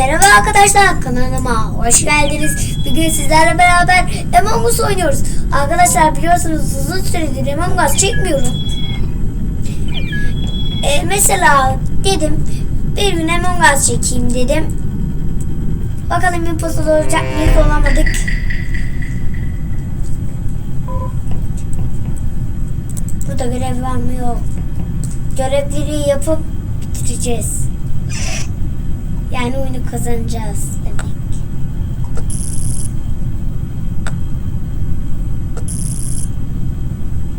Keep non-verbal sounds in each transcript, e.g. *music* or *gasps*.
Merhaba arkadaşlar kanalıma hoş geldiniz. Bugün sizlerle beraber Among Us oynuyoruz. Arkadaşlar biliyorsunuz uzun süredir Among Us çekmiyorum. Ee, mesela dedim bir gün Among Us çekeyim dedim. Bakalım impostor olacak mıyız olamadık. Burada görev var mı yok. Görevleri yapıp bitireceğiz. Yani oyunu kazanacağız demek.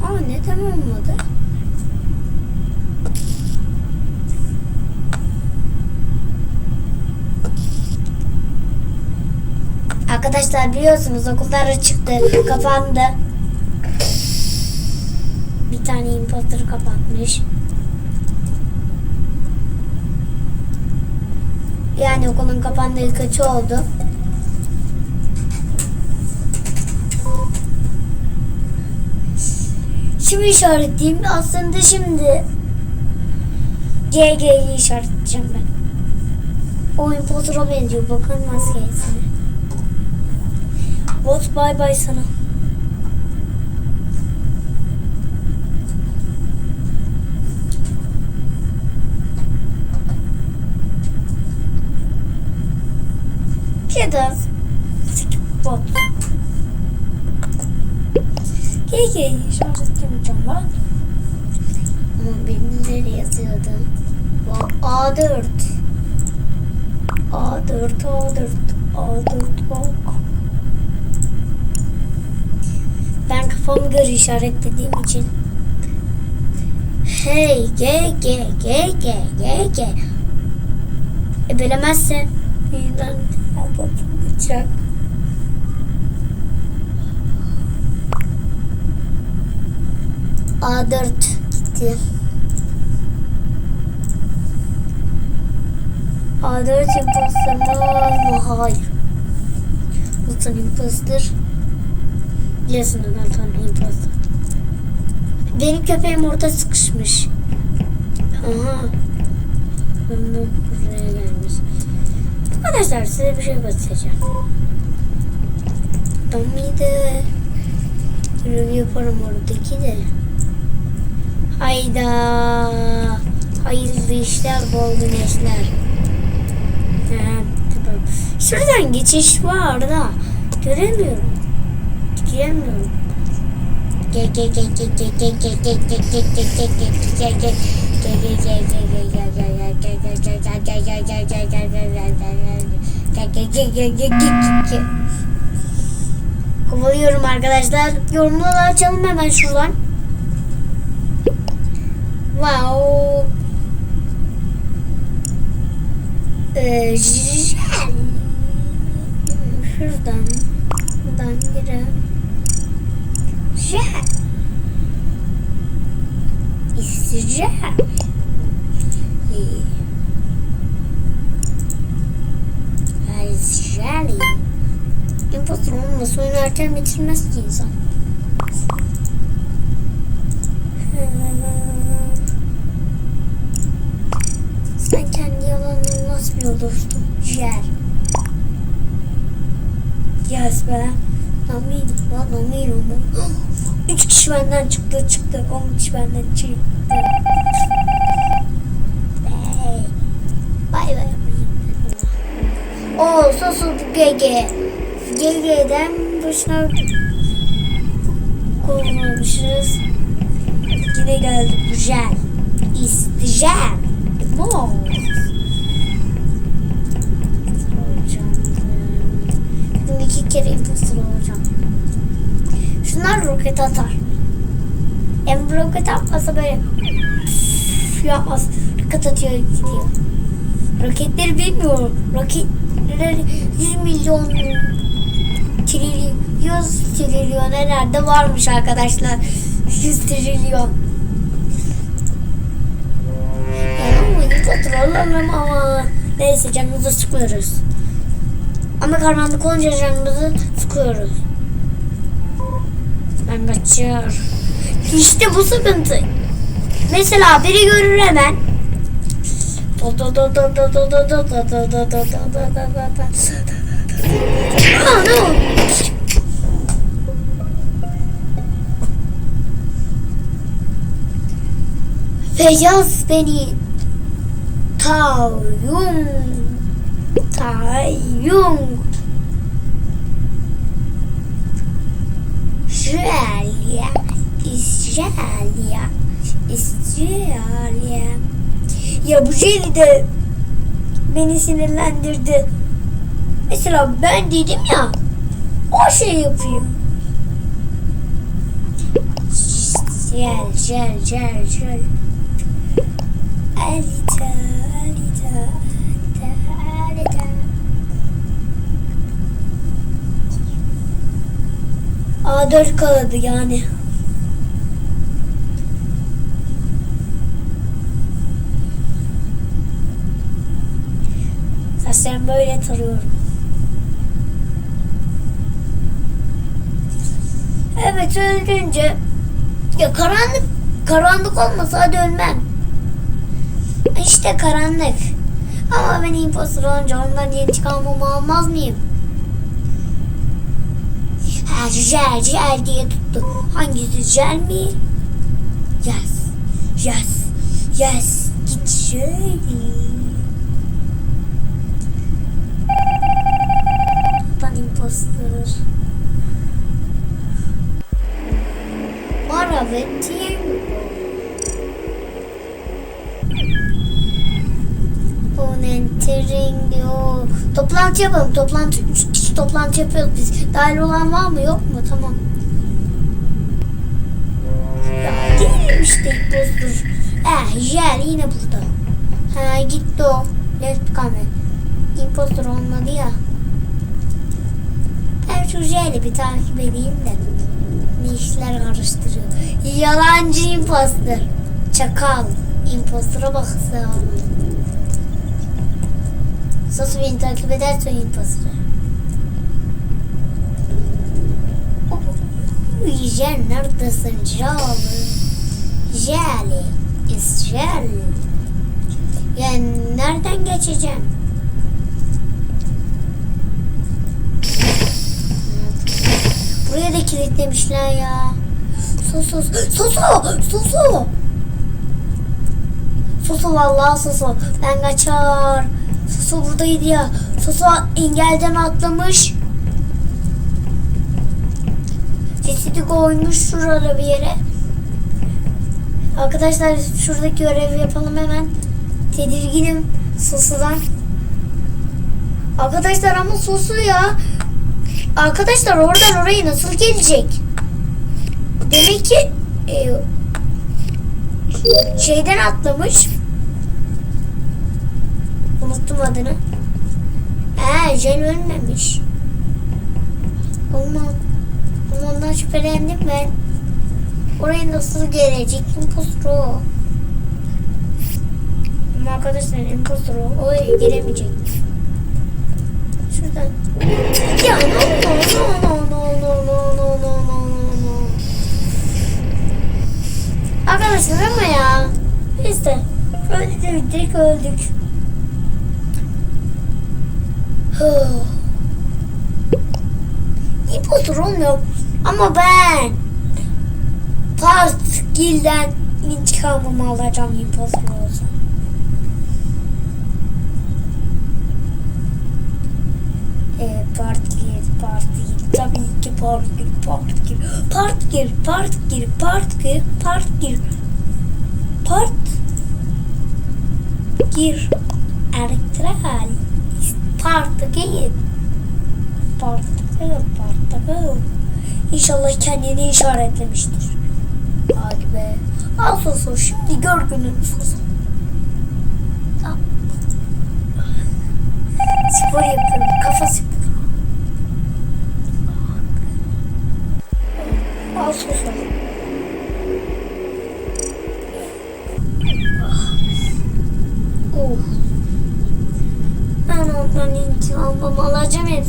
Aa neden olmadı? Arkadaşlar biliyorsunuz okullar çıktı, kapandı. Bir tane imposter kapatmış. Yani okulun kapandığı kaçı oldu? Şimdi işaretleyeyim. Aslında şimdi GG'yi işaretleyeceğim ben. O imposter'a benziyor. Bakın maskesine. Bot bay bay sana. Keda bot. GG'yi işaretleyeceğim ben. Ama birileri yazıyordu. Bak A4. A4, A4, A4 bak. Ben kafamı göre işaretlediğim için. Hey G G G G G G. E bilemezsin. Birden bıçak. A4 gitti. A4 imposter mı? Hayır. Lütfen imposter. Biliyorsunuz Nathan imposter. Benim köpeğim orada sıkışmış. Aha. Bunu buraya gelmiş. Arkadaşlar size bir şey göstereceğim. Tommy'de ürün yaparım oradaki de. Hayda. Hayırlı işler, bol güneşler. Şuradan geçiş var da göremiyorum. Giremiyorum. Gel gel gel gel gel gel gel gel gel gel gel gel gel gel Kovalıyorum arkadaşlar. Yorumları açalım hemen şuradan. Wow. Ee, şuradan. Buradan girelim. Güzel. Güzel. İyi. Ay, Güzel. Imposter olmasa bitirmez ki insan. Sen kendi yalanını nasıl biliyorsun? Güzel. Yes be. Amirim lan amirim. *gasps* Üç kişi benden çıktı çıktı. On kişi benden çıktı. Hey. Bay bay. Oo sosu GG. GG'den boşuna kovmamışız. Yine geldik. Güzel. İsteyeceğim. Mor. Şimdi iki kere imposter olacağım. Şunlar roket atar. Hem roket atmasa böyle yapmaz. Roket atıyor gidiyor. Roketleri bilmiyorum. Roketleri 100 milyon trilyon 100 trilyon nerede varmış arkadaşlar. 100 trilyon. Yani ama imposter olalım ama neyse canımızı sıkıyoruz. Ama karanlık olunca canımızı sıkıyoruz. Ben kaçıyorum. İşte bu sıkıntı. Mesela biri görür hemen. Oh no! Feyyaz beni. Tayyum. Tayyum. İsrailya İsrailya İsrailya Ya bu şey de beni sinirlendirdi. Mesela ben dedim ya o şey yapıyor. Gel gel gel gel. Alita, Alita, Alita, Alita. A4 kağıdı yani. Saçlarımı böyle tarıyorum. Evet öldürünce ya karanlık karanlık olmasa hadi ölmem. İşte karanlık. Ama ben impostor olunca ondan intikamımı almaz mıyım? Ha, jel jel diye tuttu. Hangisi jel mi? Yes. Yes. Yes. Git şöyle. Toplantı yapalım. Toplantı. Üç kişi toplantı yapıyoruz biz. Dahil olan var mı yok mu? Tamam. Ya değilim işte impostor. Eh Jel yine burada. Ha gitti o. Left camera. Impostor olmadı ya. Ben şu Jel'i bir takip edeyim de. Ne işler karıştırıyor. Yalancı impostor. Çakal. Impostora bak sen. Sosu beni takip ederse iyi pasır. Jen neredesin Jolly? Jelly is jelly. Yani nereden geçeceğim? Buraya da kilitlemişler ya. Sus sus. Susu! Susu! Susu vallahi susu. Ben kaçar. Sosu buradaydı ya. Sosu engelden atlamış. Cesedi koymuş şurada bir yere. Arkadaşlar şuradaki görevi yapalım hemen. Tedirginim sosudan. Arkadaşlar ama sosu ya. Arkadaşlar oradan oraya nasıl gelecek? Demek ki e, şeyden atlamış. Unuttum adını. Ee, Jel ölmemiş. Olmaz. Ama ondan şüphelendim ben. Oraya nasıl gelecek? Impostor o. Ama arkadaşlar impostor o. Oraya gelemeyecek. Şuradan. Ya no no no no no no no no no no. Arkadaşlar ama ya. Öyle de direkt öldük. Niye patron yok? Ama ben Tart Gil'den intikamımı alacağım imposter olacağım. Ee, part gir, part gir, tabii ki part gir, part gir, part gir, part gir, part gir, part gir, part gir, elektrik Parktaki in. Parktaki yok, parktaki yok. İnşallah kendini işaretlemiştir. Hadi be. Al sosu, şimdi gör günün sosu. Spor yapayım.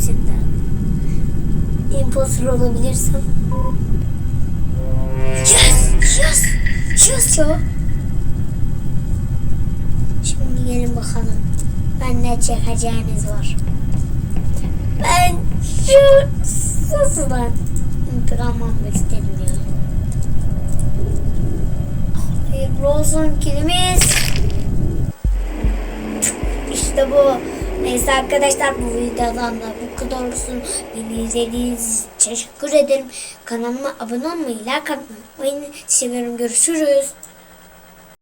Hepsinden. Imposter olabilirsem. Yes! Yes! Yes ya! Şimdi gelin bakalım. Ben ne çekeceğiniz var. Ben şu sızıdan intikam almak istedim ya. Hayırlı olsun kilimiz. İşte bu. Neyse arkadaşlar bu videodan da kadar olsun. Beni izlediğiniz için teşekkür ederim. Kanalıma abone olmayı, like atmayı. Seviyorum. Görüşürüz.